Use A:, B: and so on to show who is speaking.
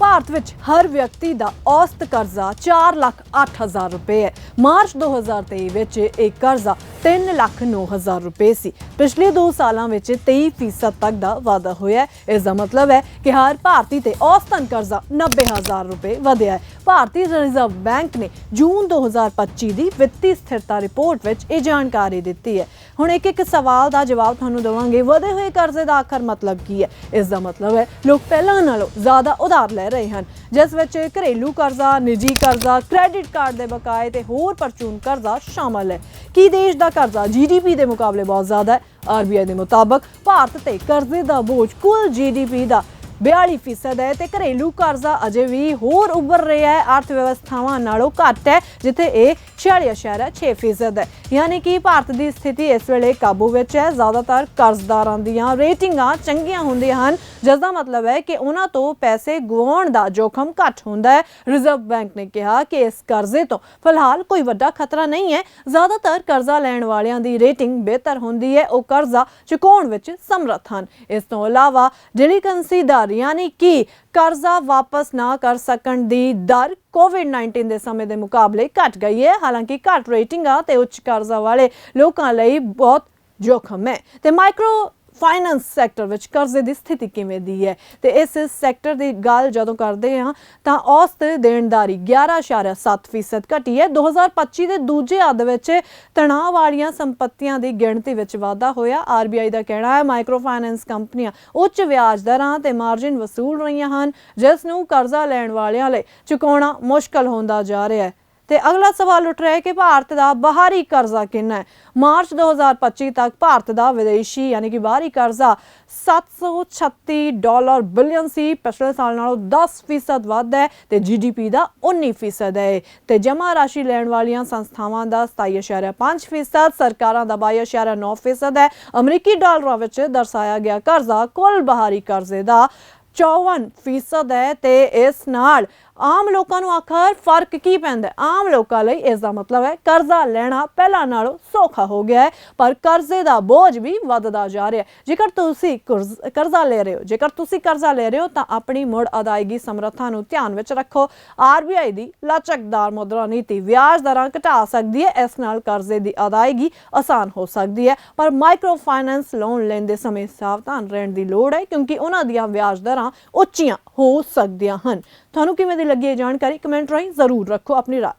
A: ਭਾਰਤ ਵਿੱਚ ਹਰ ਵਿਅਕਤੀ ਦਾ ਔਸਤ ਕਰਜ਼ਾ 4 ਲੱਖ 8 ਹਜ਼ਾਰ ਰੁਪਏ ਹੈ। ਮਾਰਚ 2023 ਵਿੱਚ ਇਹ ਕਰਜ਼ਾ 3 ਲੱਖ 9 ਹਜ਼ਾਰ ਰੁਪਏ ਸੀ। ਪਿਛਲੇ 2 ਸਾਲਾਂ ਵਿੱਚ 23% ਫੀਸਦ ਤੱਕ ਦਾ ਵਾਧਾ ਹੋਇਆ ਹੈ। ਇਸ ਦਾ ਮਤਲਬ ਹੈ ਕਿ ਹਰ ਭਾਰਤੀ ਤੇ ਔਸਤਨ ਕਰਜ਼ਾ 90 ਹਜ਼ਾਰ ਰੁਪਏ ਵਧਿਆ ਹੈ। ਭਾਰਤੀ ਰਿਜ਼ਰਵ ਬੈਂਕ ਨੇ ਜੂਨ 2025 ਦੀ ਵਿੱਤੀ ਸਥਿਰਤਾ ਰਿਪੋਰਟ ਵਿੱਚ ਇਹ ਜਾਣਕਾਰੀ ਦਿੱਤੀ ਹੈ। ਹੁਣ ਇੱਕ ਇੱਕ ਸਵਾਲ ਦਾ ਜਵਾਬ ਤੁਹਾਨੂੰ ਦੇਵਾਂਗੇ। ਵਧੇ ਹੋਏ ਕਰਜ਼ੇ ਦਾ ਆਖਰ ਮਤਲਬ ਕੀ ਹੈ? ਇਸ ਦਾ ਮਤਲਬ ਹੈ, ਲੋਕ ਪਹਿਲਾਂ ਨਾਲੋਂ ਜ਼ਿਆਦਾ ਉਧਾਰ ਲੈ ਰਹੇ ਹਨ। ਜਿਸ ਵਿੱਚ ਘਰੇਲੂ ਕਰਜ਼ਾ, ਨਿੱਜੀ ਕਰਜ਼ਾ ਕ੍ਰੈਡਿਟ ਕਾਰਡ ਦੇ ਬਕਾਏ ਤੇ ਹੋਰ ਪਰਚੂਨ ਕਰਜ਼ਾ ਸ਼ਾਮਲ ਹੈ। ਕੀ ਦੇਸ਼ ਦਾ ਕਰਜ਼ਾ ਜੀਡੀਪੀ ਦੇ ਮੁਕਾਬਲੇ ਬਹੁਤ ਜ਼ਿਆਦਾ ਹੈ? ਆਰਬੀਆਈ ਦੇ ਮੁਤਾਬਕ ਭਾਰਤ ਤੇ ਕਰਜ਼ੇ ਦਾ ਬੋਝ ਕੁੱਲ ਜੀਡੀਪੀ ਦਾ 42% ਹੈ ਤੇ ਘਰੇਲੂ ਕਰਜ਼ਾ ਅਜੇ ਵੀ ਹੋਰ ਉੱਭਰ ਰਿਹਾ ਹੈ। ਅਰਥ ਵਿਵਸਥਾਵਾਂ ਨਾਲੋਂ ਘੱਟ ਹੈ, ਜਿੱਥੇ ਇਹ 46.6% ਹੈ ਯਾਨੀ ਕਿ ਭਾਰਤ ਦੀ ਸਥਿਤੀ ਇਸ ਵੇਲੇ ਕਾਬੂ ਵਿੱਚ ਹੈ। ਜ਼ਿਆਦਾਤਰ ਕਰਜ਼ਦਾਰਾਂ ਦੀਆਂ ਰੇਟਿੰਗਾਂ ਚੰਗੀਆਂ ਹੁੰਦੀਆਂ ਹਨ, ਜਿਸ ਦਾ ਮਤਲਬ ਹੈ ਕਿ ਉਹਨਾਂ ਤੋਂ ਪੈਸੇ ਗਵਾਉਣ ਦਾ ਜੋਖਮ ਘੱਟ ਹੁੰਦਾ ਹੈ। ਰਿਜ਼ਰਵ ਬੈਂਕ ਨੇ ਕਿਹਾ ਕਿ ਇਸ ਕਰਜ਼ੇ ਤੋਂ ਫਿਲਹਾਲ ਕੋਈ ਵੱਡਾ ਖਤਰਾ ਨਹੀਂ ਹੈ। ਜ਼ਿਆਦਾਤਰ ਕਰਜ਼ਾ ਲੈਣ ਵਾਲਿਆਂ ਦੀ ਰੇਟਿੰਗ ਬਿਹਤਰ ਹੁੰਦੀ ਹੈ। ਉਹ ਕਰਜ਼ਾ ਚੁਕਾਉਣ ਵਿੱਚ ਸਮਰੱਥ ਹਨ। ਇਸ ਤੋਂ ਇਲਾਵਾ ਡਿਲੀਕੈਂਸੀ ਦਰ ਯਾਨੀ ਕਿ ਕਰਜ਼ਾ ਵਾਪਸ ਨਾ ਕਰ ਸਕਣ ਦੀ ਦਰ ਕੋਵਿਡ-19 ਦੇ ਸਮੇਂ ਦੇ ਮੁਕਾਬਲੇ ਘਟ ਗਈ ਹੈ। ਹਾਲਾਂਕਿ ਘੱਟ ਰੇਟਿੰਗਾਂ ਤੇ ਉੱਚ ਕਰਜ਼ਾ ਵਾਲੇ ਲੋਕਾਂ ਲਈ ਬਹੁਤ ਜੋਖਮ ਹੈ। ਤੇ ਮਾਈਕਰੋ ਫਾਈਨੈਂਸ ਸੈਕਟਰ ਵਿੱਚ ਕਰਜ਼ੇ ਦੀ ਸਥਿਤੀ ਕਿਵੇਂ ਦੀ ਹੈ? ਤੇ ਇਸ ਸੈਕਟਰ ਦੀ ਗੱਲ ਜਦੋਂ ਕਰਦੇ ਹਾਂ, ਤਾਂ ਔਸਤ ਦੇਣਦਾਰੀ 11.7% ਘਟੀ ਹੈ। 2025 ਦੇ ਦੂਜੇ ਅੱਧ ਵਿੱਚ ਤਣਾਅ ਵਾਲੀਆਂ ਸੰਪਤੀਆਂ ਦੀ ਗਿਣਤੀ ਵਿੱਚ ਵਾਧਾ ਹੋਇਆ। ਆਰਬੀਆਈ ਦਾ ਕਹਿਣਾ ਹੈ ਮਾਈਕਰੋ ਫਾਈਨੈਂਸ ਕੰਪਨੀਆਂ ਉੱਚ ਵਿਆਜ ਦਰਾਂ ਤੇ ਮਾਰਜਨ ਵਸੂਲ ਰਹੀਆਂ ਹਨ, ਜਿਸ ਨੂੰ ਕਰਜ਼ਾ ਲੈਣ ਵਾਲਿਆਂ ਲਈ ਚੁਕਾਉਣਾ ਮੁਸ਼ਕਲ ਹੁੰਦਾ ਜਾ ਰਿਹਾ ਹੈ। ਤੇ ਅਗਲਾ ਸਵਾਲ ਉੱਠ ਰਿਹਾ ਹੈ ਕਿ ਭਾਰਤ ਦਾ ਬਾਹਰੀ ਕਰਜ਼ਾ ਕਿੰਨਾ ਹੈ? ਮਾਰਚ 2025 ਤੱਕ ਭਾਰਤ ਦਾ ਵਿਦੇਸ਼ੀ ਯਾਨੀ ਕਿ ਬਾਹਰੀ ਕਰਜ਼ਾ 736 ਡਾਲਰ ਬਿਲੀਅਨ ਸੀ। ਪਿਛਲੇ ਸਾਲ ਨਾਲੋਂ 10% ਵੱਧ ਹੈ ਤੇ ਜੀਡੀਪੀ ਦਾ 19% ਹੈ। ਤੇ ਜਮ੍ਹਾਂ ਰਾਸ਼ੀ ਲੈਣ ਵਾਲੀਆਂ ਸੰਸਥਾਵਾਂ ਦਾ 27.5% ਸਰਕਾਰਾਂ ਦਾ 22.9% ਹੈ। ਅਮਰੀਕੀ ਡਾਲਰਾਂ ਵਿੱਚ ਦਰਸਾਇਆ ਗਿਆ ਕਰਜ਼ਾ ਕੁੱਲ ਬਾਹਰੀ ਕਰਜ਼ੇ ਦਾ 54% ਹੈ ਤੇ ਇਸ ਨਾਲ ਆਮ ਲੋਕਾਂ ਨੂੰ ਆਖਰ ਫ਼ਰਕ ਕੀ ਪੈਂਦਾ ਆਮ ਲੋਕਾਂ ਲਈ ਇਸ ਦਾ ਮਤਲਬ ਹੈ, ਕਰਜ਼ਾ ਲੈਣਾ ਪਹਿਲਾਂ ਨਾਲੋਂ ਸੌਖਾ ਹੋ ਗਿਆ ਹੈ, ਪਰ ਕਰਜ਼ੇ ਦਾ ਬੋਝ ਵੀ ਵੱਧਦਾ ਜਾ ਰਿਹਾ ਹੈ। ਜੇਕਰ ਤੁਸੀਂ ਕਰਜ਼ਾ ਲੈ ਰਹੇ ਹੋ, ਜੇਕਰ ਤੁਸੀਂ ਕਰਜ਼ਾ ਲੈ ਰਹੇ ਹੋ, ਤਾਂ ਆਪਣੀ ਮੁੜ ਅਦਾਇਗੀ ਸਮਰੱਥਾ ਨੂੰ ਧਿਆਨ ਵਿੱਚ ਰੱਖੋ। ਆਰਬੀਆਈ ਦੀ ਲਚਕਦਾਰ ਮੁਦਰਾ ਨੀਤੀ ਵਿਆਜ ਦਰਾਂ ਘਟਾ ਸਕਦੀ ਹੈ, ਇਸ ਨਾਲ ਕਰਜ਼ੇ ਦੀ ਅਦਾਇਗੀ ਆਸਾਨ ਹੋ ਸਕਦੀ ਹੈ। ਪਰ ਮਾਈਕਰੋ ਫਾਈਨੈਂਸ ਲੋਨ ਲੈਂਦੇ ਸਮੇਂ ਸਾਵਧਾਨ ਰਹਿਣ ਦੀ ਲੋੜ ਹੈ, ਕਿਉਂਕਿ ਉਹਨਾਂ ਦੀਆਂ ਵਿਆਜ ਦਰਾਂ ਉੱਚੀਆਂ ਹੋ ਸਕਦੀਆਂ ਹਨ। ਤੁਹਾਨੂੰ ਕਿਵੇਂ ਦੀ ਲੱਗੀ ਇਹ ਜਾਣਕਾਰੀ ਕਮੈਂਟ ਰਾਹੀਂ ਜ਼ਰੂਰ ਰੱਖੋ ਆਪਣੀ ਰਾਏ